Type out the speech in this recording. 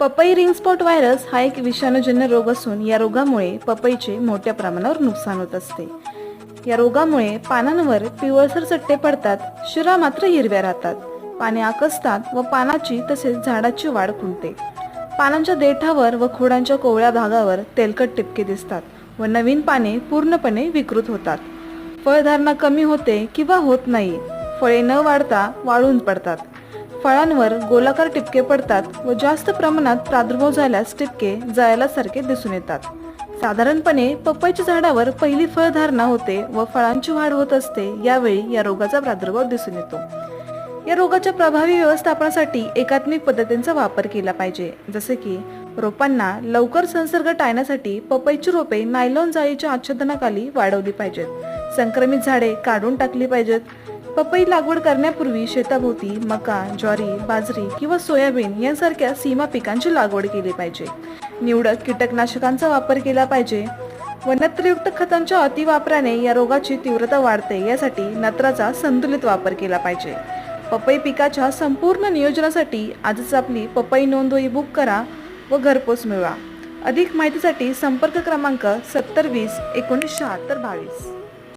पपई ring spot virus हा एक विषाणूजन्य रोग असून या रोगामुळे पपईचे मोठ्या प्रमाणावर नुकसान होत असते. या रोगामुळे पानांवर पिवळसर चट्टे पडतात शिरा मात्र हिरव्या राहतात. पाने आकसतात व पानाची तसेच झाडाची वाढ खुंटते. पानांच्या देठावर व खोडांच्या कोवळ्या भागावर तेलकट टिपके दिसतात व नवीन पाने पूर्णपणे विकृत होतात. फळधारणा कमी होते किंवा होत नाही. फळे न वाढता वाळून पडतात. फळांवर गोलाकार टिपके पडतात व जास्त प्रमाणात प्रादुर्भाव झाल्यास टिपके सारखे दिसून येतात. साधारणपणे पपईच्या झाडावर पहिली फळधारणा होते व फळांची वाढ होत असते यावेळी या रोगाचा प्रादुर्भाव दिसून येतो. या रोगाच्या प्रभावी व्यवस्थापनासाठी एकात्मिक पद्धतींचा वापर केला पाहिजे जसे की रोपांना लवकर संसर्ग टाळण्यासाठी पपईची रोपे नायलॉन जाळीच्या आच्छादनाखाली वाढवली पाहिजेत. संक्रमित झाडे काढून टाकली पाहिजेत. पपई लागवड करण्यापूर्वी शेताभोवती मका ज्वारी बाजरी किंवा सोयाबीन यांसारख्या सीमा पिकांची लागवड केली पाहिजे. निवडक कीटकनाशकांचा वापर केला पाहिजे. व नत्रयुक्त खतांच्या अतिवापराने या रोगाची तीव्रता वाढते यासाठी नत्राचा संतुलित वापर केला पाहिजे. पपई पिकाच्या संपूर्ण नियोजनासाठी आजच आपली पपई नोंदवही बुक करा व घरपोच मिळवा. अधिक माहितीसाठी संपर्क क्रमांक सत्तर वीस एकोणीस शहात्तर बावीस.